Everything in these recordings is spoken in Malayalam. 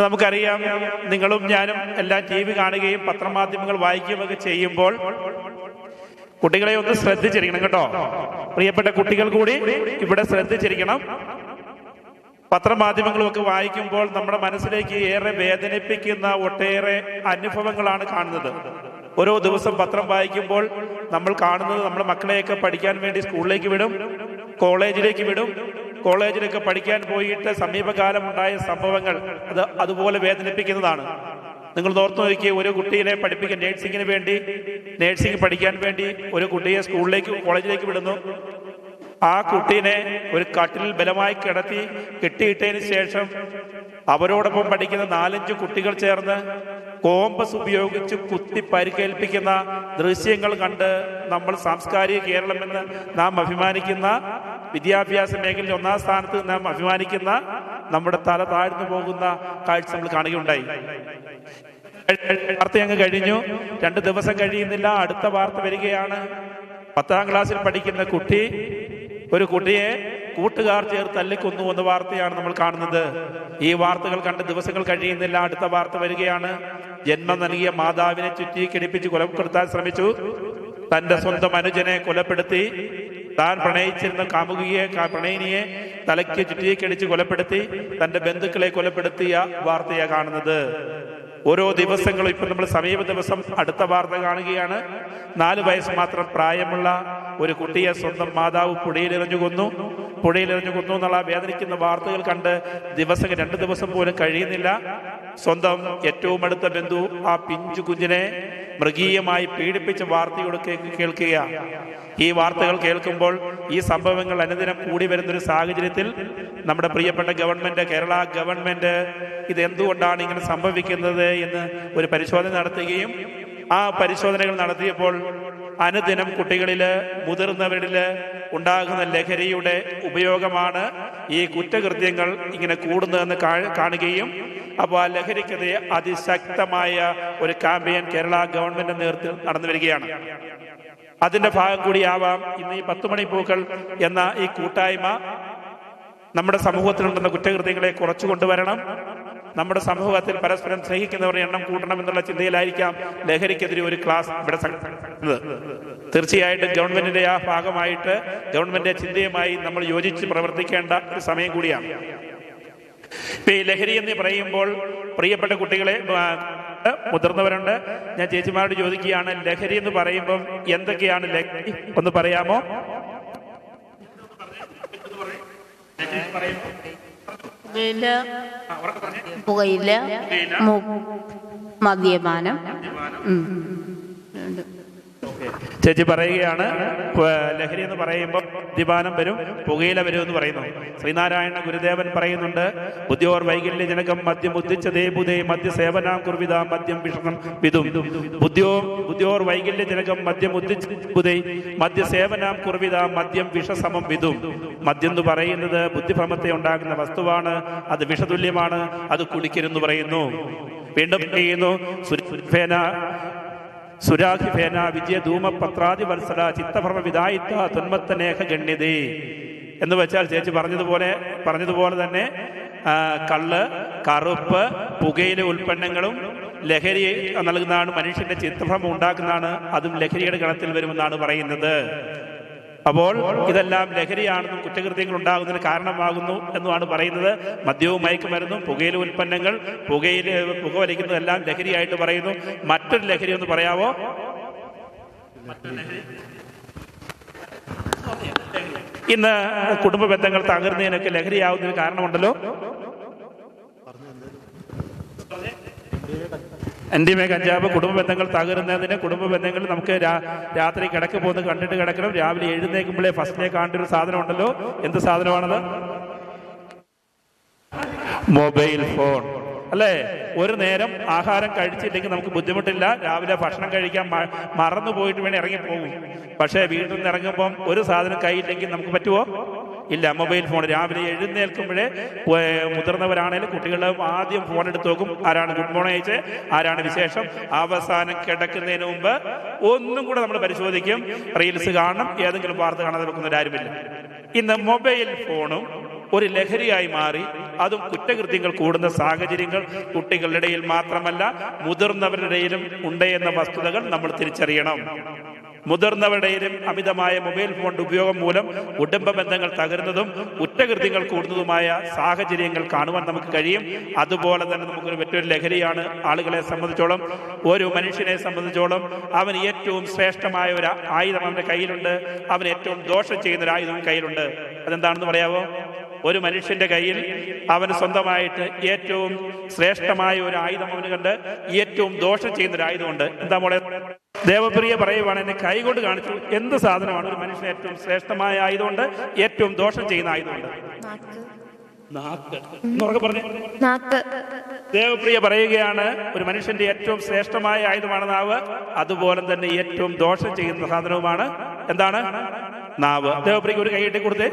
ഇന്ന് നമുക്കറിയാം. നിങ്ങളും ഞാനും എല്ലാം ടി വി കാണുകയും പത്രമാധ്യമങ്ങൾ വായിക്കുകയും ഒക്കെ ചെയ്യുമ്പോൾ കുട്ടികളെ ഒന്ന് ശ്രദ്ധിച്ചിരിക്കണം കേട്ടോ. പ്രിയപ്പെട്ട കുട്ടികൾ കൂടി ഇവിടെ ശ്രദ്ധിച്ചിരിക്കണം. പത്രമാധ്യമങ്ങളുമൊക്കെ വായിക്കുമ്പോൾ നമ്മുടെ മനസ്സിലേക്ക് ഏറെ വേദനിപ്പിക്കുന്ന ഒട്ടേറെ അനുഭവങ്ങളാണ് കാണുന്നത്. ഓരോ ദിവസം പത്രം വായിക്കുമ്പോൾ നമ്മൾ കാണുന്നത് നമ്മുടെ മക്കളെയൊക്കെ പഠിക്കാൻ വേണ്ടി സ്കൂളിലേക്ക് വിടും കോളേജിലേക്ക് വിടും കോളേജിലൊക്കെ പഠിക്കാൻ പോയിട്ട് സമീപകാലമുണ്ടായ സംഭവങ്ങൾ അത് അതുപോലെ വേദനിപ്പിക്കുന്നതാണ്. നിങ്ങൾ ഓർത്തു നോക്കിയ ഒരു കുട്ടിയെ പഠിപ്പിക്കാൻ നേഴ്സിംഗിന് വേണ്ടി നേഴ്സിംഗ് പഠിക്കാൻ വേണ്ടി ഒരു കുട്ടിയെ സ്കൂളിലേക്ക് കോളേജിലേക്ക് വിടുന്നു. ആ കുട്ടീനെ ഒരു കട്ടിലിൽ ബലമായി കിടത്തി കെട്ടിയിട്ടതിന് ശേഷം അവരോടൊപ്പം പഠിക്കുന്ന നാലഞ്ച് കുട്ടികൾ ചേർന്ന് കോമ്പസ് ഉപയോഗിച്ച് കുത്തി പരിക്കേൽപ്പിക്കുന്ന ദൃശ്യങ്ങൾ കണ്ട് നമ്മൾ സാംസ്കാരിക കേരളമെന്ന് നാം അഭിമാനിക്കുന്ന വിദ്യാഭ്യാസ മേഖലയിൽ ഒന്നാം സ്ഥാനത്ത് നാം അഭിമാനിക്കുന്ന നമ്മുടെ തല താഴ്ന്നു പോകുന്ന കാഴ്ച നമ്മൾ കാണുകയുണ്ടായി. വാർത്ത അങ്ങ് കഴിഞ്ഞു. രണ്ട് ദിവസം കഴിയുന്നില്ല. അടുത്ത വാർത്ത വരികയാണ്. പത്താം ക്ലാസ്സിൽ പഠിക്കുന്ന കുട്ടി ഒരു കുട്ടിയെ കൂട്ടുകാർ ചേർത്ത് തല്ലിക്കൊന്നു എന്ന വാർത്തയാണ് നമ്മൾ കാണുന്നത്. ഈ വാർത്തകൾ കണ്ട് ദിവസങ്ങൾ കഴിയുന്നില്ല. അടുത്ത വാർത്ത വരികയാണ്. ജന്മം നൽകിയ മാതാവിനെ ചുറ്റി കിടിപ്പിച്ച് കൊലപ്പെടുത്താൻ ശ്രമിച്ചു. തന്റെ സ്വന്തം അനുജനെ കൊലപ്പെടുത്തി. താൻ പ്രണയിച്ചിരുന്ന കാമുകിയെ പ്രണയിനിയെ തലയ്ക്ക് ചുറ്റിയേക്കടിച്ച് കൊലപ്പെടുത്തി തന്റെ ബന്ധുക്കളെ കൊലപ്പെടുത്തിയ വാർത്തയാ കാണുന്നത്. ഓരോ ദിവസങ്ങളും ഇപ്പൊ നമ്മൾ സമീപ ദിവസം അടുത്ത വാർത്ത കാണുകയാണ്. നാല് വയസ്സ് മാത്രം പ്രായമുള്ള ഒരു കുട്ടിയെ സ്വന്തം മാതാവ് പുഴയിലെറിഞ്ഞു കൊന്നു. പുഴയിലെറിഞ്ഞു കൊന്നു എന്നുള്ള വേദനിക്കുന്ന വാർത്തകൾ കണ്ട് ദിവസം രണ്ട് ദിവസം പോലും കഴിയുന്നില്ല. സ്വന്തം ഏറ്റവും അടുത്ത ബന്ധു ആ പിഞ്ചു കുഞ്ഞിനെ മൃഗീയമായി പീഡിപ്പിച്ച വാർത്തയോട് കേൾക്കുക. ഈ വാർത്തകൾ കേൾക്കുമ്പോൾ ഈ സംഭവങ്ങൾ അനുദിനം കൂടി വരുന്നൊരു സാഹചര്യത്തിൽ നമ്മുടെ പ്രിയപ്പെട്ട ഗവൺമെന്റ് കേരള ഗവൺമെന്റ് ഇത് എന്തുകൊണ്ടാണ് ഇങ്ങനെ സംഭവിക്കുന്നത് എന്ന് ഒരു പരിശോധന നടത്തുകയും ആ പരിശോധനകൾ നടത്തിയപ്പോൾ അനുദിനം കുട്ടികളിൽ മുതിർന്നവരിൽ ഉണ്ടാകുന്ന ലഹരിയുടെ ഉപയോഗമാണ് ഈ കുറ്റകൃത്യങ്ങൾ ഇങ്ങനെ കൂടുന്നതെന്ന് കാണുകയും അപ്പോൾ ആ ലഹരിക്കെതിരെ അതിശക്തമായ ഒരു ക്യാമ്പയിൻ കേരള ഗവൺമെന്റ് നേതൃത്വത്തിൽ നടന്നു വരികയാണ്. അതിന്റെ ഭാഗം കൂടിയാവാം ഇന്ന് ഈ പത്ത് മണി പൂക്കൾ എന്ന ഈ കൂട്ടായ്മ നമ്മുടെ സമൂഹത്തിലുണ്ടെന്ന കുറ്റകൃത്യങ്ങളെ കുറച്ചു കൊണ്ടുവരണം. നമ്മുടെ സമൂഹത്തിൽ പരസ്പരം സ്നേഹിക്കുന്നവരുടെ എണ്ണം കൂട്ടണം എന്നുള്ള ചിന്തയിലായിരിക്കാം ലഹരിക്കെതിരെ ഒരു ക്ലാസ് ഇവിടെ തീർച്ചയായിട്ടും ഗവൺമെന്റിന്റെ ആ ഭാഗമായിട്ട് ഗവൺമെന്റിന്റെ ചിന്തയുമായി നമ്മൾ യോജിച്ച് പ്രവർത്തിക്കേണ്ട ഒരു സമയം കൂടിയാണ്. ഇപ്പൊ ഈ ലഹരി എന്ന് പറയുമ്പോൾ പ്രിയപ്പെട്ട കുട്ടികളെ മുതിർന്നവരുണ്ട്. ഞാൻ ചേച്ചിമാരോട് ചോദിക്കുകയാണ് ലഹരി എന്ന് പറയുമ്പം എന്തൊക്കെയാണ് ലഹരി? ഒന്ന് പറയാമോ? പുകയില മദ്യപാനം. ചേച്ചി പറയുകയാണ് ലഹരി എന്ന് പറയുമ്പോൾ മദ്യപാനം വരും പുകയില വരും എന്ന് പറയുന്നു. ശ്രീനാരായണ ഗുരുദേവൻ പറയുന്നുണ്ട് ബുദ്ധിയോർ വൈകല്യ ജനകം മദ്യം ഉദ്ദിച്ചതേ ബുധേ മദ്യ സേവനം കുർവിത മദ്യം വിഷണം വിതും ബുദ്ധിയോ ബുദ്ധിയോർ വൈകല്യ ജനകം മദ്യം ഉദ്ദിച്ച ബുധേ മദ്യ സേവനം കുർവിത മദ്യം വിഷസമം വിതും മദ്യം എന്ന് പറയുന്നത് ബുദ്ധിഭ്രമത്തെ ഉണ്ടാകുന്ന വസ്തുവാണ് അത് വിഷതുല്യമാണ് അത് കുളിക്കരുന്ന് പറയുന്നു. വീണ്ടും ചെയ്യുന്നു സുരാഖിഫേന വിജയ ധൂമപത്രാതി വത്സല ചിത്തഭർമ്മ വിദായിത്ത തുന്മത്തനേഖ ഗണ്യതേ എന്ന് വെച്ചാൽ ചേച്ചി പറഞ്ഞതുപോലെ പറഞ്ഞതുപോലെ തന്നെ കള്ള് കറുപ്പ് പുകയിലെ ഉൽപ്പന്നങ്ങളും ലഹരി നൽകുന്നതാണ് മനുഷ്യന്റെ ചിത്രഭ്രമം ഉണ്ടാക്കുന്നതാണ് അതും ലഹരിയുടെ ഗണത്തിൽ വരുമെന്നാണ് പറയുന്നത്. അപ്പോൾ ഇതെല്ലാം ലഹരിയാണെന്നും കുറ്റകൃത്യങ്ങൾ ഉണ്ടാകുന്നതിന് കാരണമാകുന്നു എന്നുമാണ് പറയുന്നത്. മദ്യവും മയക്കുമരുന്നും പുകയില ഉൽപ്പന്നങ്ങൾ പുകയില പുക വലിക്കുന്നതെല്ലാം ലഹരിയായിട്ട് പറയുന്നു. മറ്റൊരു ലഹരി എന്ന് പറയാവോ? ഇന്ന് കുടുംബ ബന്ധങ്ങൾ തകർന്നതിനൊക്കെ ലഹരിയാവുന്നതിന് കാരണമുണ്ടല്ലോ. എൻഡിമേ കഞ്ചാവ് കുടുംബ ബന്ധങ്ങൾ തകരുന്നതിന് കുടുംബ ബന്ധങ്ങൾ നമുക്ക് രാത്രി കിടക്ക് പോകുന്നത് കണ്ടിട്ട് കിടക്കണം. രാവിലെ എഴുന്നേൽക്കുമ്പോഴേ ഫസ്റ്റിനെ കാണേണ്ട ഒരു സാധനം ഉണ്ടല്ലോ എന്ത് സാധനമാണത്? Mobile phone. അല്ലേ? ഒരു നേരം ആഹാരം കഴിച്ചില്ലെങ്കിൽ നമുക്ക് ബുദ്ധിമുട്ടില്ല. രാവിലെ ഭക്ഷണം കഴിക്കാൻ മറന്നു പോയിട്ട് വേണേ ഇറങ്ങി പോകും. പക്ഷേ വീട്ടിൽ നിന്ന് ഇറങ്ങുമ്പം ഒരു സാധനം കയ്യില്ലെങ്കിൽ നമുക്ക് പറ്റുമോ ഇല്ല മൊബൈൽ ഫോൺ. രാവിലെ എഴുന്നേൽക്കുമ്പോഴേ മുതിർന്നവരാണേലും കുട്ടികളും ആദ്യം ഫോൺ എടുത്ത് നോക്കും. ആരാണ് ഗുഡ് മോർണിംഗ് അയച്ച്? ആരാണ് വിശേഷം? അവസാനം കിടക്കുന്നതിന് മുമ്പ് ഒന്നും കൂടെ നമ്മൾ പരിശോധിക്കും. റീൽസ് കാണണം ഏതെങ്കിലും വാർത്ത കാണാതെ വെക്കുന്നവരാരുമില്ല. ഇന്ന് മൊബൈൽ ഫോണും ഒരു ലഹരിയായി മാറി. അതും കുറ്റകൃത്യങ്ങൾ കൂടുന്ന സാഹചര്യങ്ങൾ കുട്ടികളുടെ ഇടയിൽ മാത്രമല്ല മുതിർന്നവരുടെ ഇടയിലും ഉണ്ട് എന്ന വസ്തുതകൾ നമ്മൾ തിരിച്ചറിയണം. മുതിർന്നവരുടെയും അമിതമായ മൊബൈൽ ഫോൺ ഉപയോഗം മൂലം കുടുംബ ബന്ധങ്ങൾ തകരുന്നതും കുറ്റകൃത്യങ്ങൾ കൂടുന്നതുമായ സാഹചര്യങ്ങൾ കാണുവാൻ നമുക്ക് കഴിയും. അതുപോലെ തന്നെ നമുക്കൊരു മറ്റൊരു ലഹരിയാണ് ആളുകളെ സംബന്ധിച്ചോളം ഒരു മനുഷ്യനെ സംബന്ധിച്ചോളം. അവൻ ഏറ്റവും ശ്രേഷ്ഠമായ ഒരു ആയുധം അവന്റെ കയ്യിലുണ്ട്. അവൻ ഏറ്റവും ദോഷം ചെയ്യുന്ന ഒരു ആയുധം കയ്യിലുണ്ട്. അതെന്താണെന്ന് പറയാവോ? ഒരു മനുഷ്യന്റെ കയ്യിൽ അവന് സ്വന്തമായിട്ട് ഏറ്റവും ശ്രേഷ്ഠമായ ഒരു ആയുധം അവന് കണ്ട് ഏറ്റവും ദോഷം ചെയ്യുന്ന ഒരു ആയുധമുണ്ട് എന്താ മോളെ? ദേവപ്രിയ പറയുവാണ് എന്നെ കൈകൊണ്ട് കാണിച്ചു. എന്ത് സാധനമാണ്? ഒരു മനുഷ്യന് ഏറ്റവും ശ്രേഷ്ഠമായ ആയുധമുണ്ട് ഏറ്റവും ദോഷം ചെയ്യുന്ന ആയുധമുണ്ട് നാക്ക്. എന്നുറക്കെ പറഞ്ഞു. നാക്ക്. ദേവപ്രിയ പറയുകയാണ് ഒരു മനുഷ്യന്റെ ഏറ്റവും ശ്രേഷ്ഠമായ ആയുധമാണ് നാവ്. അതുപോലെ തന്നെ ഏറ്റവും ദോഷം ചെയ്യുന്ന സാധനവുമാണ് എന്താണ്? നാവ്. ദേവപ്രിയ ഒരു കൈയിട്ട് കൊടുത്തേ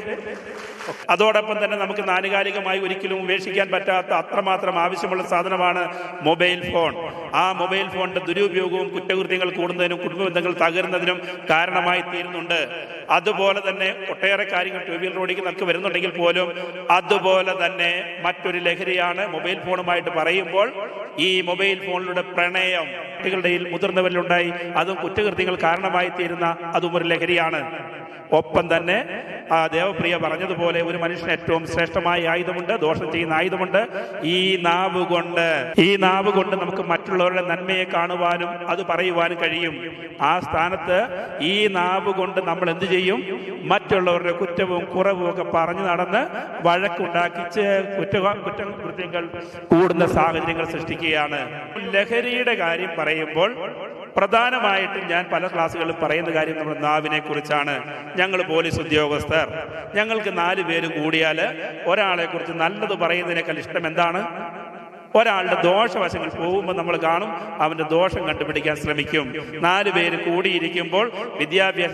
അതോടൊപ്പം തന്നെ നമുക്ക് നാനുകാലികമായി ഒരിക്കലും ഉപേക്ഷിക്കാൻ പറ്റാത്ത അത്രമാത്രം ആവശ്യമുള്ള സാധനമാണ് മൊബൈൽ ഫോൺ. ആ മൊബൈൽ ഫോണിന്റെ ദുരുപയോഗവും കുറ്റകൃത്യങ്ങൾ കൂടുന്നതിനും കുടുംബ ബന്ധങ്ങൾ തകരുന്നതിനും കാരണമായി തീരുന്നുണ്ട്. അതുപോലെ തന്നെ ഒട്ടേറെ കാര്യങ്ങൾ ടു വീലർ ഓടിക്കുന്നൊക്കെ വരുന്നുണ്ടെങ്കിൽ പോലും അതുപോലെ തന്നെ മറ്റൊരു ലഹരിയാണ് മൊബൈൽ ഫോണുമായിട്ട് പറയുമ്പോൾ ഈ മൊബൈൽ ഫോണിലൂടെ പ്രണയം കുട്ടികളുടെ മുതിർന്നവരിലുണ്ടായി. അതും കുറ്റകൃത്യങ്ങൾ കാരണമായി തീരുന്ന അതും ഒരു ലഹരിയാണ്. ഒപ്പം തന്നെ ആ ദേവപ്രിയ പറഞ്ഞതുപോലെ ഒരു മനുഷ്യന് ഏറ്റവും ശ്രേഷ്ഠമായ ആയുധമുണ്ട് ദോഷം ചെയ്യുന്ന ആയുധമുണ്ട്. ഈ നാവ് കൊണ്ട് ഈ നാവ് കൊണ്ട് നമുക്ക് മറ്റുള്ളവരുടെ നന്മയെ കാണുവാനും അത് പറയുവാനും കഴിയും. ആ സ്ഥാനത്ത് ഈ നാവ് കൊണ്ട് നമ്മൾ എന്ത് ചെയ്യും? മറ്റുള്ളവരുടെ കുറ്റവും കുറവും ഒക്കെ പറഞ്ഞു നടന്ന് വഴക്കുണ്ടാക്കിച്ച് കുറ്റ കുറ്റകൃത്യങ്ങൾ കൂടുന്ന സാഹചര്യങ്ങൾ സൃഷ്ടിക്കുകയാണ്. ലഹരിയുടെ കാര്യം പറയുമ്പോൾ പ്രധാനമായിട്ടും ഞാൻ പല ക്ലാസ്സുകളിലും പറയുന്ന കാര്യം നമ്മുടെ നാവിനെ കുറിച്ചാണ്. ഞങ്ങൾ പോലീസ് ഉദ്യോഗസ്ഥർ. ഞങ്ങൾക്ക് നാല് പേര് കൂടിയാൽ ഒരാളെ കുറിച്ച് നല്ലത് പറയുന്നതിനേക്കാൾ ഇഷ്ടം എന്താണ്? ഒരാളുടെ ദോഷവശങ്ങൾ പോകുമ്പോൾ നമ്മൾ കാണും അവന്റെ ദോഷം കണ്ടുപിടിക്കാൻ ശ്രമിക്കും. നാല് പേര് കൂടിയിരിക്കുമ്പോൾ വിദ്യാഭ്യാസ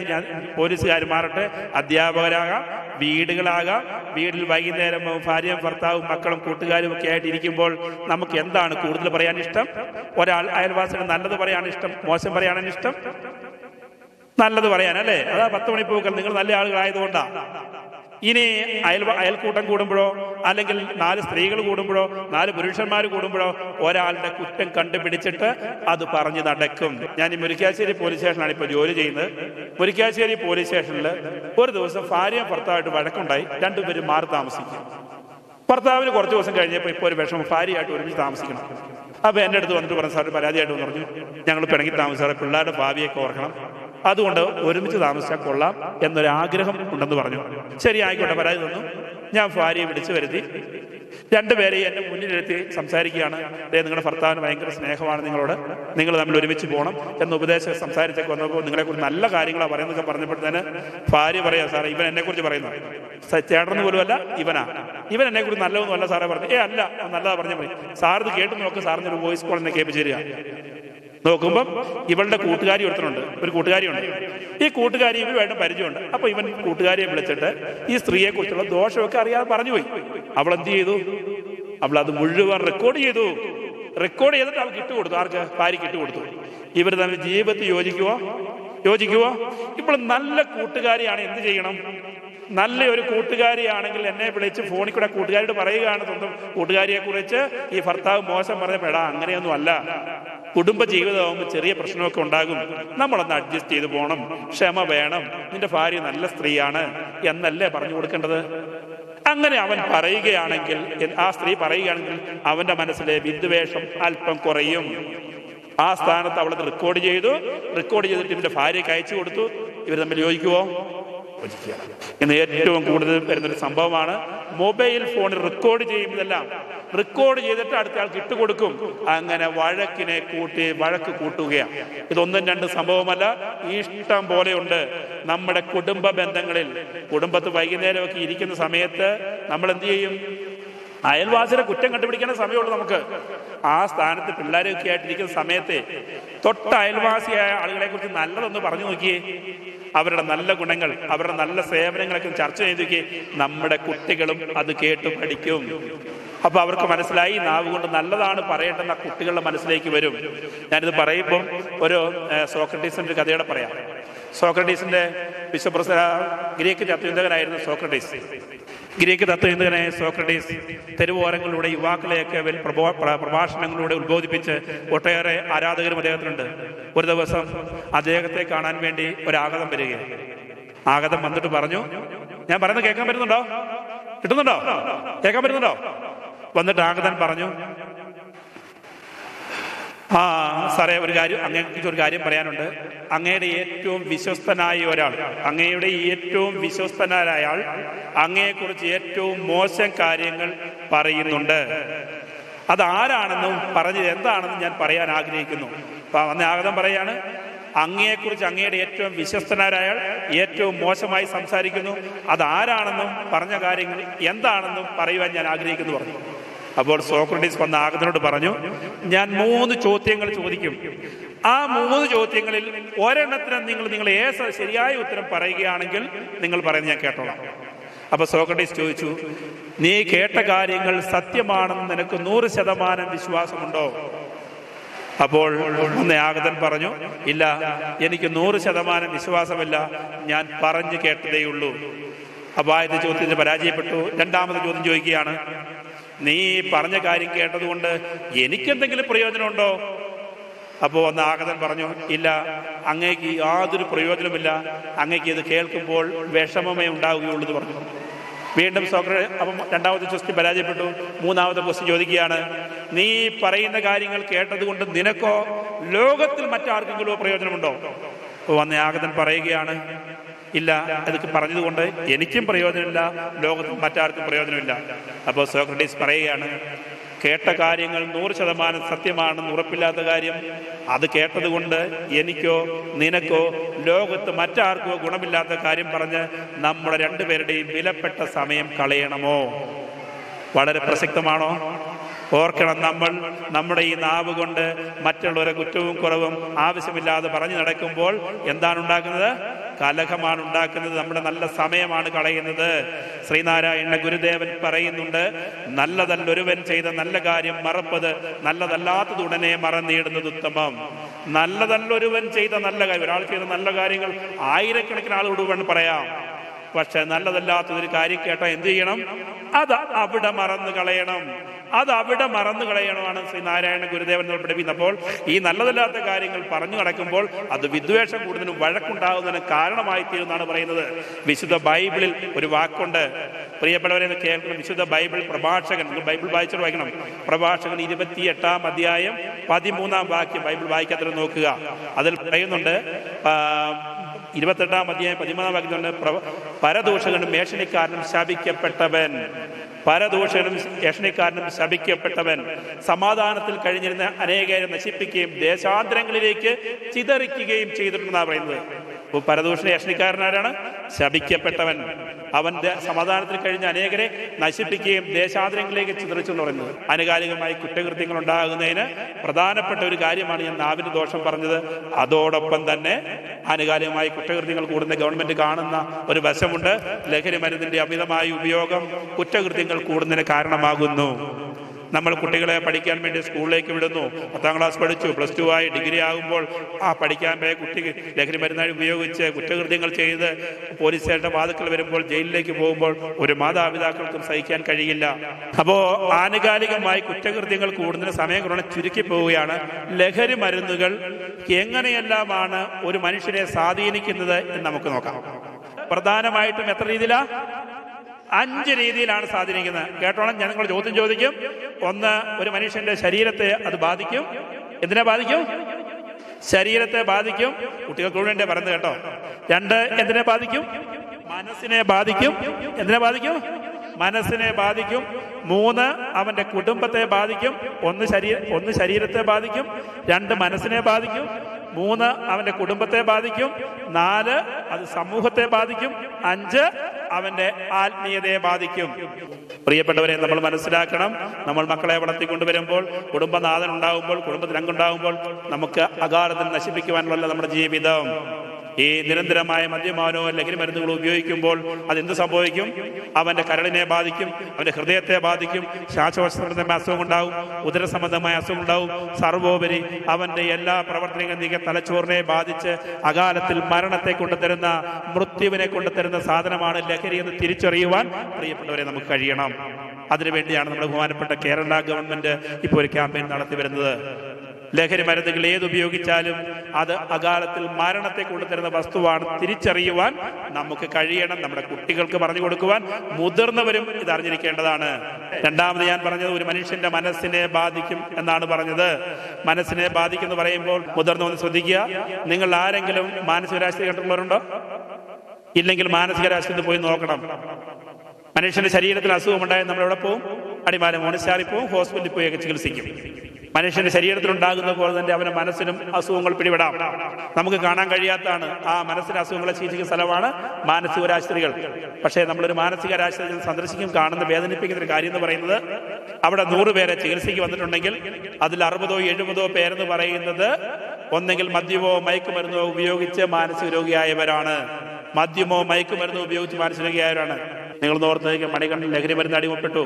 പോലീസുകാർ മാറട്ടെ അധ്യാപകരാകാം വീടുകളാകാം. വീട്ടിൽ വൈകുന്നേരം ഭാര്യയും ഭർത്താവും മക്കളും കൂട്ടുകാരും ഒക്കെ ആയിട്ട് ഇരിക്കുമ്പോൾ നമുക്ക് എന്താണ് കൂടുതൽ പറയാൻ ഇഷ്ടം? ഒരാൾ അയൽവാസികൾ നല്ലത് പറയാൻ ഇഷ്ടം മോശം പറയാനാണ് ഇഷ്ടം? നല്ലത് പറയാൻ അല്ലേ അതാ പത്ത് മണിപ്പൂക്കൾ നിങ്ങൾ നല്ല ആളുകളായതുകൊണ്ടാ. ഇനി അയൽ അയൽക്കൂട്ടം കൂടുമ്പോഴോ അല്ലെങ്കിൽ നാല് സ്ത്രീകൾ കൂടുമ്പോഴോ നാല് പുരുഷന്മാർ കൂടുമ്പോഴോ ഒരാളുടെ കുറ്റം കണ്ടുപിടിച്ചിട്ട് അത് പറഞ്ഞു നടക്കും. ഞാൻ ഈ മുരിക്കാശ്ശേരി പോലീസ് സ്റ്റേഷനാണ് ഇപ്പോൾ ജോലി ചെയ്യുന്നത്. മുരിക്കാശ്ശേരി പോലീസ് സ്റ്റേഷനിൽ ഒരു ദിവസം ഭാര്യയും ഭർത്താവായിട്ട് വഴക്കുണ്ടായി. രണ്ടുപേരും മാറി താമസിക്കും. ഭർത്താവിന് കുറച്ച് ദിവസം കഴിഞ്ഞപ്പോൾ ഇപ്പോൾ ഒരു വിഷമം. ഭാര്യയായിട്ട് ഒരുമിച്ച് താമസിക്കണം. അപ്പോൾ എന്റെ അടുത്ത് വന്നിട്ട് പറഞ്ഞു സാറിന് പരാതിയായിട്ട് പറഞ്ഞു ഞങ്ങൾ പിണങ്ങി താമസിച്ചാറ് പിള്ളേരുടെ ഭാവിയൊക്കെ ഓർക്കണം. അതുകൊണ്ട് ഒരുമിച്ച് താമസിച്ചാൽ കൊള്ളാം എന്നൊരു ആഗ്രഹം ഉണ്ടെന്ന് പറഞ്ഞു. ശരി ആയിക്കോട്ടെ പരാതി തന്നു. ഞാൻ ഭാര്യയെ വിളിച്ചു വരുത്തി. രണ്ടുപേരെ എന്റെ മുന്നിലെത്തി സംസാരിക്കുകയാണ്. ദേ നിങ്ങളുടെ ഭർത്താവിന് ഭയങ്കര സ്നേഹമാണ് നിങ്ങളോട്. നിങ്ങൾ തമ്മിൽ ഒരുമിച്ച് പോകണം എന്ന് ഉപദേശം സംസാരിച്ചൊക്കെ വന്നപ്പോൾ നിങ്ങളെ കുറിച്ച് നല്ല കാര്യങ്ങളാണ് പറയുന്നതൊക്കെ പറഞ്ഞപ്പോഴത്തേന് ഭാര്യ പറയാ സാറേ ഇവൻ എന്നെ കുറിച്ച് പറയുന്നത് ചേട്ടന് പോലുമല്ല ഇവനാ. ഇവൻ എന്നെ കുറിച്ച് നല്ലതൊന്നുമല്ല സാറേ പറഞ്ഞു. ഏ അല്ല നല്ലതാ പറഞ്ഞ. ഇത് കേട്ട് നോക്ക് സാറിന് ഒരു വോയിസ് കോൾ എന്നെ കേൾപ്പിച്ചു തരിക. നോക്കുമ്പം ഇവളുടെ കൂട്ടുകാരി ഒരുത്തനുണ്ട്. ഒരു കൂട്ടുകാരിയുണ്ട്. ഈ കൂട്ടുകാരി ഇവരുമായിട്ട് പരിചയമുണ്ട്. അപ്പൊ ഇവൻ കൂട്ടുകാരിയെ വിളിച്ചിട്ട് ഈ സ്ത്രീയെ കുറിച്ചുള്ള ദോഷമൊക്കെ അറിയാതെ പറഞ്ഞുപോയി. അവൾ എന്ത് ചെയ്തു? അവൾ അത് മുഴുവൻ റെക്കോർഡ് ചെയ്തു. റെക്കോർഡ് ചെയ്തിട്ട് അവൾക്ക് ഇട്ടുകൊടുത്തു ആർക്ക്? ഭാര്യയ്ക്ക് ഇട്ടുകൊടുത്തു ഇവർ തന്നെ ജീവിതത്തിൽ യോജിക്കുവോ? യോജിക്കുവോ? ഇപ്പോൾ നല്ല കൂട്ടുകാരിയാണ്. എന്ത് ചെയ്യണം? നല്ല ഒരു കൂട്ടുകാരിയാണെങ്കിൽ എന്നെ വിളിച്ച് ഫോണിൽ കൂടെ കൂട്ടുകാരോട് പറയുകയാണ് സ്വന്തം കൂട്ടുകാരിയെ കുറിച്ച് ഈ ഭർത്താവ് മോശം പറഞ്ഞ പെടാ അങ്ങനെയൊന്നും അല്ല. കുടുംബ ജീവിതമാകുമ്പോൾ ചെറിയ പ്രശ്നമൊക്കെ ഉണ്ടാകും. നമ്മളൊന്ന് അഡ്ജസ്റ്റ് ചെയ്ത് പോകണം. ക്ഷമ വേണം. നിന്റെ ഭാര്യ നല്ല സ്ത്രീയാണ് എന്നല്ലേ പറഞ്ഞു കൊടുക്കേണ്ടത്? അങ്ങനെ അവൻ പറയുകയാണെങ്കിൽ ആ സ്ത്രീ പറയുകയാണെങ്കിൽ അവന്റെ മനസ്സിലെ വിദ്വേഷം അല്പം കുറയും. ആ സ്ഥാനത്ത് അവളത് റെക്കോർഡ് ചെയ്തു. റെക്കോർഡ് ചെയ്തിട്ട് ഇവന്റെ ഭാര്യയ്ക്ക് അയച്ചു കൊടുത്തു. ഇവർ തമ്മിൽ യോജിക്കുക ഇന്ന് ഏറ്റവും കൂടുതൽ വരുന്നൊരു സംഭവമാണ്. മൊബൈൽ ഫോണിൽ റെക്കോർഡ് ചെയ്യുന്നതെല്ലാം റെക്കോർഡ് ചെയ്തിട്ട് അടുത്ത ആൾക്ക് ഇട്ടുകൊടുക്കും അങ്ങനെ വഴക്കിനെ കൂട്ടി വഴക്ക് കൂട്ടുകയാണ്. ഇതൊന്നും രണ്ട് സംഭവമല്ല ഇഷ്ടം പോലെയുണ്ട്. നമ്മുടെ കുടുംബ ബന്ധങ്ങളിൽ കുടുംബത്ത് വൈകുന്നേരമൊക്കെ ഇരിക്കുന്ന സമയത്ത് നമ്മൾ എന്ത് ചെയ്യും? അയൽവാസിനെ കുറ്റം കണ്ടുപിടിക്കേണ്ട സമയമുള്ളൂ നമുക്ക്. ആ സ്ഥാനത്ത് പിള്ളേരൊക്കെ ആയിട്ടിരിക്കുന്ന സമയത്തെ തൊട്ട അയൽവാസിയായ ആളുകളെ കുറിച്ച് നല്ലതൊന്ന് പറഞ്ഞു നോക്കിയേ. അവരുടെ നല്ല ഗുണങ്ങൾ അവരുടെ നല്ല സേവനങ്ങളൊക്കെ ചർച്ച ചെയ്തു നോക്കിയേ. നമ്മുടെ കുട്ടികളും അത് കേട്ട് പഠിക്കും. അപ്പൊ അവർക്ക് മനസ്സിലായി നാവ് കൊണ്ട് നല്ലതാണ് പറയേണ്ടെന്ന കുട്ടികളുടെ മനസ്സിലേക്ക് വരും. ഞാനിത് പറയുമ്പം ഒരു സോക്രട്ടീസിന്റെ ഒരു കഥയുടെ പറയാം. സോക്രട്ടീസിന്റെ വിശ്വപ്രസ ഗ്രീക്ക് തത്വചിന്തകനായിരുന്നു സോക്രട്ടീസ്. ഗ്രീക്ക് തത്വചിന്തകനായ സോക്രട്ടീസ് തെരുവോരങ്ങളിലൂടെ യുവാക്കളെയൊക്കെ പ്രഭാഷണങ്ങളിലൂടെ ഉത്ബോധിപ്പിച്ച് ഒട്ടേറെ ആരാധകരും അദ്ദേഹത്തിനുണ്ട്. ഒരു ദിവസം അദ്ദേഹത്തെ കാണാൻ വേണ്ടി ഒരാഗതം വരികയാണ്. ആഗതം വന്നിട്ട് പറഞ്ഞു ഞാൻ പറയുന്നത് കേൾക്കാൻ പറ്റുന്നുണ്ടോ? കിട്ടുന്നുണ്ടോ? കേൾക്കാൻ പറ്റുന്നുണ്ടോ? വന്നിട്ട് ആഗതൻ പറഞ്ഞു ആ സാറേ ഒരു കാര്യം അങ്ങേക്ക് ഒരു കാര്യം പറയാനുണ്ട്. അങ്ങയുടെ ഏറ്റവും വിശ്വസ്തനായ ഒരാൾ അങ്ങയുടെ ഏറ്റവും വിശ്വസ്തനായ ആൾ അങ്ങയെക്കുറിച്ച് ഏറ്റവും മോശം കാര്യങ്ങൾ പറയുന്നുണ്ട്. അതാരാണെന്നും പറഞ്ഞത് എന്താണെന്നും ഞാൻ പറയാൻ ആഗ്രഹിക്കുന്നു. അപ്പം അന്ന് ആഗതം പറയാണ് അങ്ങയെക്കുറിച്ച് അങ്ങയുടെ ഏറ്റവും വിശ്വസ്തനായ ഏറ്റവും മോശമായി സംസാരിക്കുന്നു. അതാരാണെന്നും പറഞ്ഞ കാര്യങ്ങൾ എന്താണെന്നും പറയുവാൻ ഞാൻ ആഗ്രഹിക്കുന്നു പറഞ്ഞു. അപ്പോൾ സോക്രട്ടീസ് വന്ന ആഗതനോട് പറഞ്ഞു ഞാൻ മൂന്ന് ചോദ്യങ്ങൾ ചോദിക്കും. ആ മൂന്ന് ചോദ്യങ്ങളിൽ ഒരെണ്ണത്തിന് നിങ്ങൾ നിങ്ങൾ ഏത് ശരിയായ ഉത്തരം പറയുകയാണെങ്കിൽ നിങ്ങൾ പറയുന്നത് ഞാൻ കേട്ടോളാം. അപ്പൊ സോക്രട്ടീസ് ചോദിച്ചു നീ കേട്ട കാര്യങ്ങൾ സത്യമാണെന്ന് നിനക്ക് നൂറ് ശതമാനം വിശ്വാസമുണ്ടോ? അപ്പോൾ ഒന്ന് ആഗതൻ പറഞ്ഞു ഇല്ല എനിക്ക് നൂറ് ശതമാനം വിശ്വാസമില്ല. ഞാൻ പറഞ്ഞു കേട്ടതേയുള്ളൂ. അപ്പൊ ആദ്യത്തെ ചോദ്യത്തിന് പരാജയപ്പെട്ടു. രണ്ടാമത് ചോദ്യം ചോദിക്കുകയാണ് നീ പറഞ്ഞ കാര്യം കേട്ടതുകൊണ്ട് എനിക്കെന്തെങ്കിലും പ്രയോജനമുണ്ടോ? അപ്പോൾ ഒന്ന് ആഗതൻ പറഞ്ഞു ഇല്ല അങ്ങേക്ക് യാതൊരു പ്രയോജനമില്ല അങ്ങേക്ക് ഇത് കേൾക്കുമ്പോൾ വിഷമമേ ഉണ്ടാവുകയുള്ളൂ എന്ന് പറഞ്ഞു. വീണ്ടും സോക്ര അപ്പം രണ്ടാമത്തെ ക്വസ്റ്റ്യൻ പരാജയപ്പെട്ടു. മൂന്നാമത്തെ ക്വസ്റ്റ്യൻ ചോദിക്കുകയാണ് നീ പറയുന്ന കാര്യങ്ങൾ കേട്ടതുകൊണ്ട് നിനക്കോ ലോകത്തിൽ മറ്റാർക്കെങ്കിലും പ്രയോജനമുണ്ടോ? അപ്പോൾ വന്ന ആഗതൻ പറയുകയാണ് ഇല്ല അതൊക്കെ പറഞ്ഞതുകൊണ്ട് എനിക്കും പ്രയോജനമില്ല ലോകത്തും മറ്റാർക്കും പ്രയോജനമില്ല. അപ്പോൾ സോക്രട്ടീസ് പറയുകയാണ് കേട്ട കാര്യങ്ങൾ നൂറ് ശതമാനം സത്യമാണെന്ന് ഉറപ്പില്ലാത്ത കാര്യം അത് കേട്ടതുകൊണ്ട് എനിക്കോ നിനക്കോ ലോകത്ത് മറ്റാർക്കോ ഗുണമില്ലാത്ത കാര്യം പറഞ്ഞ് നമ്മുടെ രണ്ടുപേരുടെയും വിലപ്പെട്ട സമയം കളയണമോ? വളരെ പ്രസക്തമാണോ? ഓർക്കണം നമ്മൾ നമ്മുടെ ഈ നാവ് കൊണ്ട് മറ്റുള്ളവരെ കുറ്റവും കുറവും ആവശ്യമില്ലാതെ പറഞ്ഞു നടക്കുമ്പോൾ എന്താണ് ഉണ്ടാക്കുന്നത് കലഹമാണ് ഉണ്ടാക്കുന്നത് നമ്മുടെ നല്ല സമയമാണ് കളയുന്നത്. ശ്രീനാരായണ ഗുരുദേവൻ പറയുന്നുണ്ട് നല്ലതല്ലൊരുവൻ ചെയ്ത നല്ല കാര്യം മറപ്പത് നല്ലതല്ലാത്തത് ഉടനെ മറന്നിടുന്നത് ഉത്തമം. നല്ലതല്ലൊരുവൻ ചെയ്ത നല്ല കാര്യം ഒരാൾ ചെയ്ത നല്ല കാര്യങ്ങൾ ആയിരക്കണക്കിന് ആളോട് പറയാം. പക്ഷെ നല്ലതല്ലാത്തൊരു കാര്യം കേട്ടാൽ എന്ത് ചെയ്യണം? അത് അവിടെ മറന്നു കളയണം. അത് അവിടെ മറന്നു കളയണമാണ് ശ്രീ നാരായണ ഗുരുദേവൻ നമ്മൾ പഠിപ്പിക്കുന്നപ്പോൾ ഈ നല്ലതല്ലാത്ത കാര്യങ്ങൾ പറഞ്ഞു നടക്കുമ്പോൾ അത് വിദ്വേഷം കൂടുതലും വഴക്കുണ്ടാകുന്നതിന് കാരണമായി തീരുമെന്നാണ് പറയുന്നത്. വിശുദ്ധ ബൈബിളിൽ ഒരു വാക്കുണ്ട്. പ്രിയപ്പെട്ടവരെ കേൾക്കണം. വിശുദ്ധ ബൈബിൾ പ്രഭാഷകൻ. ബൈബിൾ വായിച്ചിട്ട് വായിക്കണം. പ്രഭാഷകൻ ഇരുപത്തി എട്ടാം അധ്യായം പതിമൂന്നാം വാക്യം ബൈബിൾ വായിക്കാത്ത നോക്കുക. അതിൽ പറയുന്നുണ്ട് ഇരുപത്തെട്ടാം അധ്യായം പതിമൂന്നാം വാക്യത്തിലുണ്ട് പരദൂഷകനും മേഷണിക്കാരനും ശപിക്കപ്പെട്ടവൻ. പരദൂഷകനും യക്ഷണിക്കാരനും ശപിക്കപ്പെട്ടവൻ സമാധാനത്തിൽ കഴിഞ്ഞിരുന്ന അനേകരെ നശിപ്പിക്കുകയും ദേശാന്തരങ്ങളിലേക്ക് ചിതറിക്കുകയും ചെയ്തിട്ടുണ്ടെന്നാണ് പറയുന്നത്. പരദൂഷണ ഏഷണിക്കാരനാരാണ് ശപിക്കപ്പെട്ടവൻ. അവന്റെ സമാധാനത്തിൽ കഴിഞ്ഞ അനേകരെ നശിപ്പിക്കുകയും ദേശാന്തരങ്ങളിലേക്ക് ചിതറിച്ചു എന്ന് പറയുന്നത്. ആനുകാലികമായി കുറ്റകൃത്യങ്ങൾ ഉണ്ടാകുന്നതിന് പ്രധാനപ്പെട്ട ഒരു കാര്യമാണ് ഞാൻ നാവിന് ദോഷം പറഞ്ഞത്. അതോടൊപ്പം തന്നെ ആനുകാലികമായി കുറ്റകൃത്യങ്ങൾ കൂടുന്ന ഗവൺമെന്റ് കാണുന്ന ഒരു വശമുണ്ട്. ലഹരി മരുന്നിന്റെ അമിതമായ ഉപയോഗം കുറ്റകൃത്യങ്ങൾ കൂടുന്നതിന് കാരണമാകുന്നു. നമ്മൾ കുട്ടികളെ പഠിക്കാൻ വേണ്ടി സ്കൂളിലേക്ക് വിടുന്നു. പത്താം ക്ലാസ് പഠിച്ചു. പ്ലസ് ടു ആയി ഡിഗ്രി ആകുമ്പോൾ ആ പഠിക്കാൻ പോയ കുട്ടി ലഹരി മരുന്നായി ഉപയോഗിച്ച് കുറ്റകൃത്യങ്ങൾ ചെയ്ത് പോലീസ് സ്റ്റേഷന്റെ വാതുക്കൽ വരുമ്പോൾ ജയിലിലേക്ക് പോകുമ്പോൾ ഒരു മാതാപിതാക്കൾക്കും സഹിക്കാൻ കഴിയില്ല. അപ്പോൾ ആനുകാലികമായി കുറ്റകൃത്യങ്ങൾ കൂടുന്നതിന് സമയം കുറഞ്ഞ ചുരുക്കി പോവുകയാണ്. ലഹരി മരുന്നുകൾ എങ്ങനെയെല്ലാമാണ് ഒരു മനുഷ്യനെ സ്വാധീനിക്കുന്നത് എന്ന് നമുക്ക് നോക്കാം. പ്രധാനമായിട്ടും എത്ര രീതിയിലാ? അഞ്ച് രീതിയിലാണ് സ്വാധീനിക്കുന്നത്. കേട്ടോളം ഞാൻ നിങ്ങൾ ചോദ്യം ചോദിക്കും. ഒന്ന് ഒരു മനുഷ്യന്റെ ശരീരത്തെ അത് ബാധിക്കും. എന്തിനെ ബാധിക്കും? ശരീരത്തെ ബാധിക്കും. കുട്ടികൾക്ക് വേണ്ടി പറയുന്നത് കേട്ടോ. രണ്ട് എന്തിനെ ബാധിക്കും? മനസ്സിനെ ബാധിക്കും. എന്തിനെ ബാധിക്കും? മനസ്സിനെ ബാധിക്കും. മൂന്ന് അവന്റെ കുടുംബത്തെ ബാധിക്കും. ഒന്ന് ശരീര ഒന്ന് ശരീരത്തെ ബാധിക്കും. രണ്ട് മനസ്സിനെ ബാധിക്കും. മൂന്ന് അവന്റെ കുടുംബത്തെ ബാധിക്കും. നാല് അത് സമൂഹത്തെ ബാധിക്കും. അഞ്ച് അവന്റെ ആത്മീയതയെ ബാധിക്കും. പ്രിയപ്പെട്ടവരെ നമ്മൾ മനസ്സിലാക്കണം നമ്മൾ മക്കളെ വളർത്തിക്കൊണ്ടുവരുമ്പോൾ കുടുംബനാഥൻ ഉണ്ടാകുമ്പോൾ കുടുംബത്തിൽ അംഗുണ്ടാകുമ്പോൾ നമുക്ക് അകാലത്തിൽ നശിപ്പിക്കുവാനുള്ള നമ്മുടെ ജീവിതം. ഈ നിരന്തരമായ മദ്യപാനോ ലഹരി മരുന്നുകളോ ഉപയോഗിക്കുമ്പോൾ അതെന്ത് സംഭവിക്കും? അവന്റെ കരളിനെ ബാധിക്കും അവന്റെ ഹൃദയത്തെ ബാധിക്കും ശ്വാസകോശ അസുഖം ഉണ്ടാവും ഉദര സംബന്ധമായ അസുഖം ഉണ്ടാവും. സർവോപരി അവന്റെ എല്ലാ പ്രവർത്തനങ്ങളും നീക്ക തലച്ചോറിനെ ബാധിച്ച് അകാലത്തിൽ മരണത്തെ കൊണ്ടുതരുന്ന മൃത്യുവിനെ കൊണ്ടുതരുന്ന സാധനമാണ് ലഹരി എന്ന് തിരിച്ചറിയുവാൻ പ്രിയപ്പെട്ടവരെ നമുക്ക് കഴിയണം. അതിനുവേണ്ടിയാണ് നമ്മുടെ ബഹുമാനപ്പെട്ട കേരള ഗവൺമെന്റ് ഇപ്പോൾ ഒരു ക്യാമ്പയിൻ നടത്തി വരുന്നത്. ലഹരി മരുന്നുകൾ ഏതുപയോഗിച്ചാലും അത് അകാലത്തിൽ മരണത്തെ കൊണ്ടുതരുന്ന വസ്തുവാണ്. തിരിച്ചറിയുവാൻ നമുക്ക് കഴിയണം. നമ്മുടെ കുട്ടികൾക്ക് പറഞ്ഞു കൊടുക്കുവാൻ മുതിർന്നവരും ഇത് അറിഞ്ഞിരിക്കേണ്ടതാണ്. രണ്ടാമത് ഞാൻ പറഞ്ഞത് ഒരു മനുഷ്യന്റെ മനസ്സിനെ ബാധിക്കും എന്നാണ് പറഞ്ഞത്. മനസ്സിനെ ബാധിക്കുന്നു പറയുമ്പോൾ മുതിർന്നവന്ന് ശ്രദ്ധിക്കുക. നിങ്ങൾ ആരെങ്കിലും മാനസിക രാഷ്ട്രീയ കണ്ടിട്ടുള്ളവരുണ്ടോ? ഇല്ലെങ്കിൽ മാനസിക രാഷ്ട്രീയത്തിൽ പോയി നോക്കണം. മനുഷ്യന്റെ ശരീരത്തിൽ അസുഖമുണ്ടായാൽ നമ്മൾ എവിടെ പോവും? അടിമാലം മോണിസ്റ്റാറിൽ പോവും ഹോസ്പിറ്റലിൽ പോയൊക്കെ ചികിത്സിക്കും. മനുഷ്യന്റെ ശരീരത്തിൽ ഉണ്ടാകുന്ന പോലെ തന്നെ അവന്റെ മനസ്സിനും അസുഖങ്ങൾ പിടിപെടാം. നമുക്ക് കാണാൻ കഴിയാത്തതാണ് ആ മനസ്സിന് അസുഖങ്ങളെ ചികിത്സിക്കുന്ന സ്ഥലമാണ് മാനസികരാശുപത്രികൾ പക്ഷേ നമ്മളൊരു മാനസികരാശുപത്രി സന്ദർശിക്കും കാണുന്ന വേദനിപ്പിക്കുന്ന ഒരു കാര്യം എന്ന് പറയുന്നത് അവിടെ നൂറ് പേരെ ചികിത്സയ്ക്ക് വന്നിട്ടുണ്ടെങ്കിൽ അതിൽ അറുപതോ എഴുപതോ പേരെന്ന് പറയുന്നത് ഒന്നെങ്കിൽ മദ്യമോ മയക്കുമരുന്നോ ഉപയോഗിച്ച് മാനസിക രോഗിയായവരാണ്. മദ്യമോ മയക്കുമരുന്നോ ഉപയോഗിച്ച് മാനസിക രോഗിയായവരാണ്. നിങ്ങൾ നോർത്തേക്ക് മണികണ്ഠൻ ലഹരി മരുന്ന് അടിമപ്പെട്ടു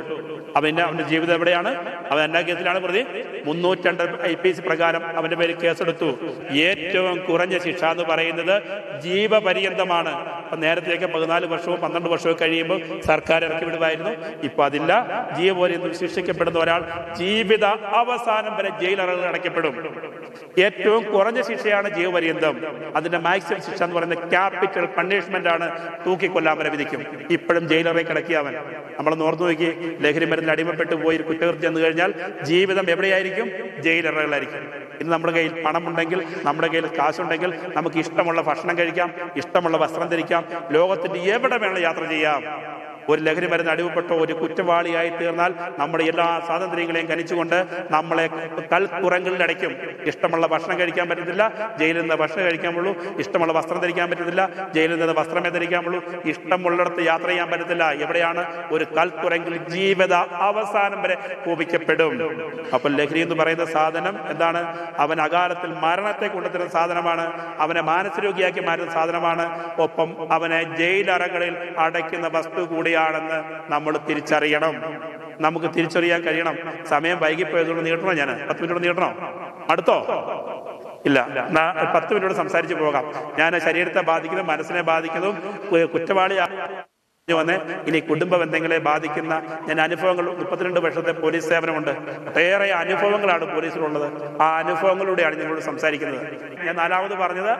അവന്റെ അവന്റെ ജീവിതം എവിടെയാണ്? അവൻ എന്നാ കേസിലാണ് പ്രതി? മുന്നൂറ്റണ്ട് ഐ പി സി പ്രകാരം അവന്റെ പേര് കേസെടുത്തു. ഏറ്റവും കുറഞ്ഞ ശിക്ഷ എന്ന് പറയുന്നത് ജീവപര്യന്തമാണ്. അപ്പൊ നേരത്തെയൊക്കെ പതിനാല് വർഷവും പന്ത്രണ്ട് വർഷവും കഴിയുമ്പോൾ സർക്കാർ ഇറക്കി വിടുമായിരുന്നു. ഇപ്പൊ അതില്ല. ജീവപര്യന്തം ശിക്ഷിക്കപ്പെടുന്ന ഒരാൾ ജീവിത അവസാനം വരെ ജയിലറകളിൽ അടയ്ക്കപ്പെടും. ഏറ്റവും കുറഞ്ഞ ശിക്ഷയാണ് ജീവപര്യന്തം. അതിന്റെ മാക്സിമം ശിക്ഷ എന്ന് പറയുന്നത് ക്യാപിറ്റൽ പണിഷ്മെന്റ് ആണ് തൂക്കിക്കൊല്ലാൻ വരെ വിധിക്കും. ഇപ്പോഴും ജയിലറെ കിടക്കിയവൻ നമ്മൾ നോർന്നു നോക്കി. ലഹരി മരുന്നിൽ അടിമപ്പെട്ട് പോയി കുറ്റകൃത്യം എന്ന് കഴിഞ്ഞാൽ ജീവിതം എവിടെയായിരിക്കും? ജയിലറകളായിരിക്കും ഇന്ന് നമ്മുടെ കയ്യിൽ പണമുണ്ടെങ്കിൽ നമ്മുടെ കയ്യിൽ കാശുണ്ടെങ്കിൽ നമുക്ക് ഇഷ്ടമുള്ള ഭക്ഷണം കഴിക്കാം ഇഷ്ടമുള്ള വസ്ത്രം ധരിക്കാം ലോകത്തിന്റെ എവിടെ വേണം യാത്ര ചെയ്യാം. ഒരു ലഹരി മരുന്ന് അടിവപ്പെട്ട ഒരു കുറ്റവാളിയായി തീർന്നാൽ നമ്മുടെ എല്ലാ സ്വാതന്ത്ര്യങ്ങളെയും കനിച്ചുകൊണ്ട് നമ്മളെ കൽക്കുറങ്ങളിൽ അടയ്ക്കും. ഇഷ്ടമുള്ള ഭക്ഷണം കഴിക്കാൻ പറ്റത്തില്ല. ജയിലിൽ നിന്ന് ഭക്ഷണം കഴിക്കാൻ പറ്റുള്ളൂ ഇഷ്ടമുള്ള വസ്ത്രം ധരിക്കാൻ പറ്റത്തില്ല. ജയിലിൽ നിന്ന് വസ്ത്രമേ ധരിക്കാൻ പറ്റുള്ളൂ ഇഷ്ടമുള്ളിടത്ത് യാത്ര ചെയ്യാൻ പറ്റത്തില്ല. എവിടെയാണ് ഒരു കൽക്കുറങ്കിൽ ജീവിത അവസാനം വരെ കോപിക്കപ്പെടും. അപ്പോൾ ലഹരി എന്ന് പറയുന്ന സാധനം എന്താണ്? അവൻ അകാലത്തിൽ മരണത്തെ കൊണ്ടുവരുന്ന സാധനമാണ്. അവനെ മാനസരോഗിയാക്കി മാറ്റുന്ന സാധനമാണ്. ഒപ്പം അവനെ ജയിലറകളിൽ അടയ്ക്കുന്ന വസ്തു കൂടിയാണെന്ന് നമ്മൾ തിരിച്ചറിയണം. നമുക്ക് തിരിച്ചറിയാൻ കഴിയണം. സമയം വൈകിപ്പോയതുകൊണ്ട് നീട്ടണോ ഞാൻ പത്ത് മിനിറ്റ് നീട്ടണോ? അടുത്തോ? ഇല്ല. പത്ത് മിനിറ്റ് സംസാരിച്ച് പോകാം. ഞാൻ ശരീരത്തെ ബാധിക്കുന്നതും മനസ്സിനെ ബാധിക്കുന്നതും കു- കുറ്റവാളി വന്ന് ഇനി കുടുംബ ബന്ധങ്ങളെ ബാധിക്കുന്ന ഞാൻ അനുഭവങ്ങൾ മുപ്പത്തിരണ്ട് വർഷത്തെ പോലീസ് സേവനമുണ്ട്. ഒട്ടേറെ അനുഭവങ്ങളാണ് പോലീസിലുള്ളത്. ആ അനുഭവങ്ങളിലൂടെയാണ് നിങ്ങളോട് സംസാരിക്കുന്നത്. ഞാൻ നാലാമത് പറഞ്ഞത്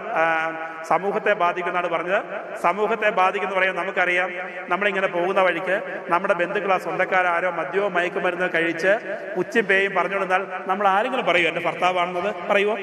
സമൂഹത്തെ ബാധിക്കുന്നതാണ് പറഞ്ഞത്. സമൂഹത്തെ ബാധിക്കുന്ന പറയാൻ നമുക്കറിയാം. നമ്മളിങ്ങനെ പോകുന്ന വഴിക്ക് നമ്മുടെ ബന്ധുക്കളോ സ്വന്തക്കാരോ മദ്യവും മയക്കുമരുന്ന് കഴിച്ച് ഉച്ചയും പേയും പറഞ്ഞുകൊടുത്താൽ നമ്മൾ ആരെങ്കിലും പറയുമോ എന്റെ ഭർത്താവാണെന്നത് പറയുമോ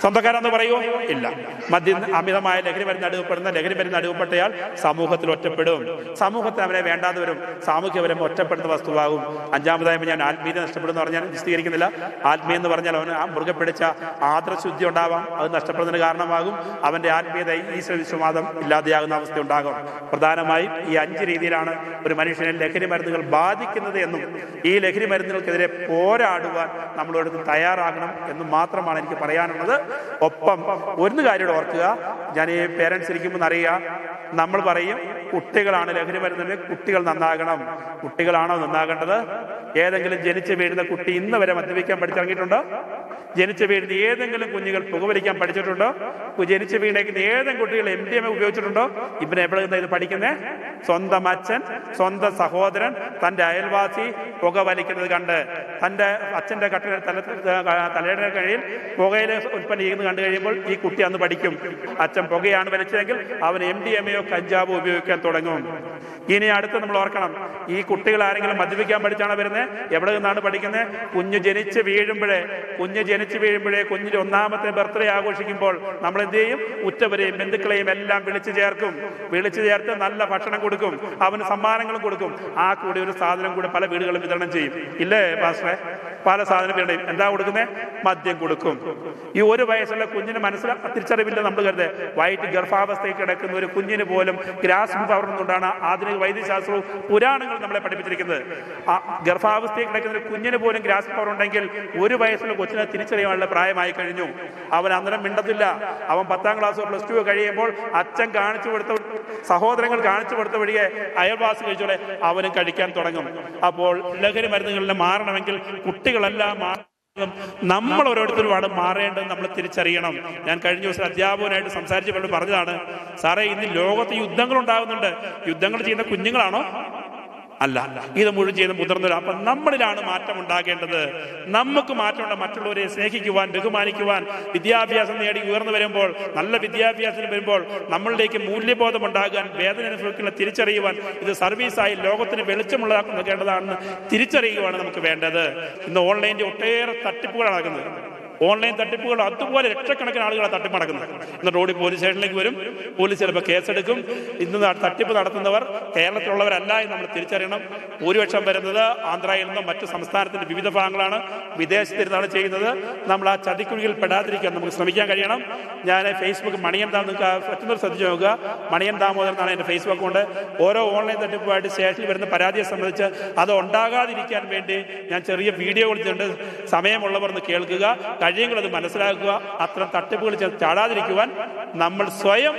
സ്വന്തക്കാരെന്ന് പറയുമോ ഇല്ല. മദ്യ അമിതമായ ലഹരി മരുന്ന് അടുവപ്പെടുന്ന ലഹരി മരുന്ന് അടുവപ്പെട്ടയാൾ സമൂഹത്തിൽ ഒറ്റപ്പെടും. സമൂഹത്തിൽ അവരെ വേണ്ടാതെ വരും. സാമൂഹ്യപരം ഒറ്റപ്പെടുന്ന വസ്തുവാകും. അഞ്ചാമതായി ഞാൻ ആത്മീയത നഷ്ടപ്പെടുന്ന പറഞ്ഞാൽ വിശദീകരിക്കുന്നില്ല. ആത്മീയ എന്ന് പറഞ്ഞാൽ അവന് ആ മുറുകെ പിടിച്ച ആദർശുദ്ധി ഉണ്ടാവാം. അത് നഷ്ടപ്പെടുന്നതിന് കാരണമാകും. അവന്റെ ആത്മീയത ഈശ്വര വിശ്വവാദം ഇല്ലാതെയാകുന്ന അവസ്ഥ ഉണ്ടാകും. പ്രധാനമായും ഈ അഞ്ച് രീതിയിലാണ് ഒരു മനുഷ്യനെ ലഹരി മരുന്നുകൾ ബാധിക്കുന്നത് എന്നും ഈ ലഹരി മരുന്നുകൾക്കെതിരെ പോരാടുവാൻ നമ്മളോട് തയ്യാറാകണം എന്ന് മാത്രമാണ് എനിക്ക് പറയാനുള്ളത്. ഒപ്പം ഒരു കാര്യം ഓർക്കുക. ഞാൻ ഈ പേരൻസ് ഇരിക്കുമ്പോൾ അറിയുക നമ്മൾ പറയും കുട്ടികളാണ് ലഹരി മരുന്നിന് കുട്ടികൾ നന്നാകണം. കുട്ടികളാണോ നന്നാകേണ്ടത്? ഏതെങ്കിലും ജനിച്ചു വീഴുന്ന കുട്ടി ഇന്ന് വരെ മദ്യപിക്കാൻ പഠിച്ചിറങ്ങിയിട്ടുണ്ടോ? ജനിച്ചു വീഴുന്ന ഏതെങ്കിലും കുഞ്ഞുങ്ങൾ പുകവലിക്കാൻ പഠിച്ചിട്ടുണ്ടോ? ജനിച്ചു വീണേക്കുന്ന ഏതെങ്കിലും കുട്ടികൾ എം ഡി എം ഉപയോഗിച്ചിട്ടുണ്ടോ? ഇവനെ എവിടെ ഇത് പഠിക്കുന്നേ? സ്വന്തം അച്ഛൻ സ്വന്തം സഹോദരൻ തന്റെ അയൽവാസി പുക വലിക്കുന്നത് കണ്ട് തന്റെ അച്ഛന്റെ കട്ടിലെ തല തലയുടെ കഴിയിൽ പുകയിലെ ചെയ്യുന്നത് കണ്ടു കഴിയുമ്പോൾ ഈ കുട്ടി അന്ന് പഠിക്കും. അച്ഛൻ പുകയാണ് വലിച്ചതെങ്കിൽ അവൻ എം ഡി എം എയോ കഞ്ചാവോ ഉപയോഗിക്കാൻ തുടങ്ങും. ഇനി അടുത്ത് നമ്മൾ ഓർക്കണം ഈ കുട്ടികൾ ആരെങ്കിലും മദ്യപിക്കാൻ പഠിച്ചാണ് വരുന്നത് എവിടെ നിന്നാണ് പഠിക്കുന്നത് കുഞ്ഞ് ജനിച്ച് വീഴുമ്പോഴേ കുഞ്ഞ് ജനിച്ച് വീഴുമ്പോഴേ കുഞ്ഞിന്റെ ഒന്നാമത്തെ ബർത്ത്ഡേ ആഘോഷിക്കുമ്പോൾ നമ്മൾ എന്ത് ചെയ്യും? ഉറ്റവരെയും ബന്ധുക്കളെയും എല്ലാം വിളിച്ചു ചേർക്കും. വിളിച്ചു ചേർത്ത് നല്ല ഭക്ഷണം കൊടുക്കും. അവന് സമ്മാനങ്ങളും കൊടുക്കും. ആ കൂടി ഒരു സാധനം കൂടെ പല വീടുകളും വിതരണം ചെയ്യും. ഇല്ലേ പാസ്റ്ററെ? പല സാധനം വിതരണം എന്താ കൊടുക്കുന്നത് മദ്യം കൊടുക്കും. ഈ ഒരു വയസ്സുള്ള കുഞ്ഞിന് മനസ്സിൽ തിരിച്ചറിവില്ല നമ്മൾ കരുത് വൈറ്റ് ഗർഭാവസ്ഥയിൽ കിടക്കുന്ന ഒരു കുഞ്ഞിന് പോലും ഗ്രാസ് പവർ കൊണ്ടാണ് ആധുനിക വൈദ്യശാസ്ത്രവും പുരാണങ്ങളും നമ്മളെ പഠിപ്പിച്ചിരിക്കുന്നത്. ആ ഗർഭാവസ്ഥയിൽ കിടക്കുന്ന ഒരു കുഞ്ഞിന് പോലും ഗ്രാസ് പവർ ഉണ്ടെങ്കിൽ ഒരു വയസ്സുള്ള കൊച്ചിനെ തിരിച്ചറിയാനുള്ള പ്രായമായി കഴിഞ്ഞു. അവൻ അന്നേരം മിണ്ടത്തില്ല. അവൻ പത്താം ക്ലാസ് പ്ലസ് ടു കഴിയുമ്പോൾ അച്ഛൻ കാണിച്ചു കൊടുത്ത സഹോദരങ്ങൾ കാണിച്ചു കൊടുത്ത വഴിയെ അയൽവാസി കഴിച്ചോടെ അവനും കഴിക്കാൻ തുടങ്ങും. അപ്പോൾ ലഹരി മരുന്നുകളിൽ മാറണമെങ്കിൽ കുട്ടികളെല്ലാം മാറണം. നമ്മൾ ഓരോരുത്തരുമാണ് മാറേണ്ടത് നമ്മൾ തിരിച്ചറിയണം. ഞാൻ കഴിഞ്ഞ ദിവസം അധ്യാപകനായിട്ട് സംസാരിച്ചപ്പോൾ പറഞ്ഞതാണ് സാറേ ഇന്ന് ലോകത്ത് യുദ്ധങ്ങൾ ഉണ്ടാകുന്നുണ്ട്. യുദ്ധങ്ങൾ ചെയ്യുന്ന കുഞ്ഞുങ്ങളാണോ? അല്ല ഇത് മുഴുവൻ ചെയ്യുന്ന മുതിർന്നവർ അപ്പം നമ്മളിലാണ് മാറ്റം ഉണ്ടാകേണ്ടത് നമുക്ക് മാറ്റമുണ്ട് മറ്റുള്ളവരെ സ്നേഹിക്കുവാൻ ബഹുമാനിക്കുവാൻ വിദ്യാഭ്യാസം നേടി ഉയർന്നു വരുമ്പോൾ നല്ല വിദ്യാഭ്യാസത്തിന് വരുമ്പോൾ നമ്മളിലേക്ക് മൂല്യബോധം ഉണ്ടാകാൻ വേദന അനുഭവിക്കുന്ന തിരിച്ചറിയുവാൻ ഇത് സർവീസായി ലോകത്തിന് വെളിച്ചമുള്ളതാക്കേണ്ടതാണെന്ന് തിരിച്ചറിയുവാണ് നമുക്ക് വേണ്ടത്. ഇന്ന് ഓൺലൈനിന്റെ ഒട്ടേറെ തട്ടിപ്പുകൾ നടക്കുന്നത്. ഓൺലൈൻ തട്ടിപ്പുകൾ അതുപോലെ ലക്ഷക്കണക്കിന് ആളുകളെ തട്ടിപ്പ് നടക്കുന്നത് ഇന്ന് റോഡിൽ പോലീസ് സ്റ്റേഷനിലേക്ക് വരും. പോലീസ് ചിലപ്പോൾ കേസെടുക്കും. ഇന്ന് തട്ടിപ്പ് നടത്തുന്നവർ കേരളത്തിലുള്ളവരല്ല എന്ന് നമ്മൾ തിരിച്ചറിയണം. ഭൂരിപക്ഷം വരുന്നത് ആന്ധ്രയിൽ നിന്നും മറ്റു സംസ്ഥാനത്തിന്റെ വിവിധ ഭാഗങ്ങളാണ്. വിദേശത്തിരുന്നാണ് ചെയ്യുന്നത്. നമ്മൾ ആ ചതിക്കുഴിയിൽ പെടാതിരിക്കാൻ നമുക്ക് ശ്രമിക്കാൻ കഴിയണം. ഞാൻ ഫേസ്ബുക്ക് മണിയൻ ദാം നിങ്ങൾക്ക് പറ്റുന്നവർ ശ്രദ്ധിച്ചു നോക്കുക. മണിയൻ ദാമോദരൻ എന്നാണ് എന്റെ ഫേസ്ബുക്ക് കൊണ്ട് ഓരോ ഓൺലൈൻ തട്ടിപ്പുമായിട്ട് സ്റ്റേഷനിൽ വരുന്ന പരാതിയെ സംബന്ധിച്ച് അത് ഉണ്ടാകാതിരിക്കാൻ വേണ്ടി ഞാൻ ചെറിയ വീഡിയോ കൊടുത്തിട്ടുണ്ട്. സമയമുള്ളവർ കേൾക്കുക. കഴിയുമ്പോൾ അത് മനസ്സിലാക്കുക. അത്തരം തട്ടിപ്പുകൾ ചാടാതിരിക്കുവാൻ നമ്മൾ സ്വയം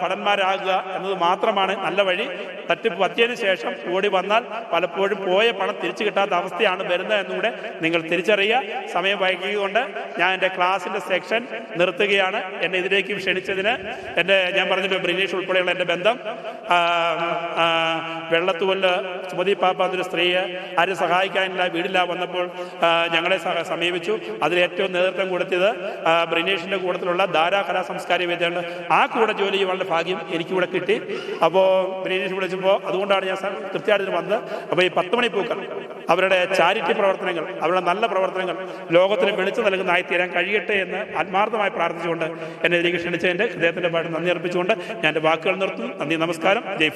ഭടന്മാരാകുക എന്നത് മാത്രമാണ് നല്ല വഴി. തട്ടിപ്പ് പറ്റിയതിനു ശേഷം ഓടി വന്നാൽ പലപ്പോഴും പോയ പണം തിരിച്ചു കിട്ടാത്ത അവസ്ഥയാണ് വരുന്നത് എന്നുകൂടെ നിങ്ങൾ തിരിച്ചറിയുക. സമയം വൈകിയതുകൊണ്ട് ഞാൻ എന്റെ ക്ലാസിന്റെ സെക്ഷൻ നിർത്തുകയാണ്. എന്നെ ഇതിലേക്ക് ക്ഷണിച്ചതിന് എന്റെ ഞാൻ പറഞ്ഞല്ലോ ബ്രിനീഷ് ഉൾപ്പെടെയുള്ള എന്റെ ബന്ധം. വെള്ളത്തുകൊല്ല് സുമതി പാപ്പ എന്നൊരു സ്ത്രീയെ ആരും സഹായിക്കാനില്ല വീടില്ല വന്നപ്പോൾ ഞങ്ങളെ സമീപിച്ചു. അതിൽ ഏറ്റവും നേതൃത്വം കൊടുത്തത് ബ്രിനീഷിന്റെ കൂട്ടത്തിലുള്ള ധാരാ കലാ സംസ്കാരിക വേദിയുണ്ട് ആ കൂടെ ജോലി ചെയ്യുവാനുള്ള ഭാഗ്യം എനിക്കിവിടെ കിട്ടി. അപ്പോൾ ബ്രിനീഷ് വിളിച്ചപ്പോൾ അതുകൊണ്ടാണ് ഞാൻ കൃത്യമായിട്ട് വന്നത് അപ്പോൾ ഈ പത്ത് മണിപ്പൂക്കൾ പൂക്കൾ അവരുടെ ചാരിറ്റി പ്രവർത്തനങ്ങൾ അവരുടെ നല്ല പ്രവർത്തനങ്ങൾ ലോകത്തിന് വെളിച്ചു നൽകുന്നതായി തീരാൻ കഴിയട്ടെ എന്ന് ആത്മാർത്ഥമായി പ്രാർത്ഥിച്ചുകൊണ്ട് എന്നെ ഇതിലേക്ക് ക്ഷണിച്ചതിന്റെ ഹൃദയത്തിന്റെ പാട്ട് നന്ദി അർപ്പിച്ചുകൊണ്ട് ഞാൻ എന്റെ വാക്കുകൾ നിർത്തുന്നു. നന്ദി നമസ്കാരം. ജയ്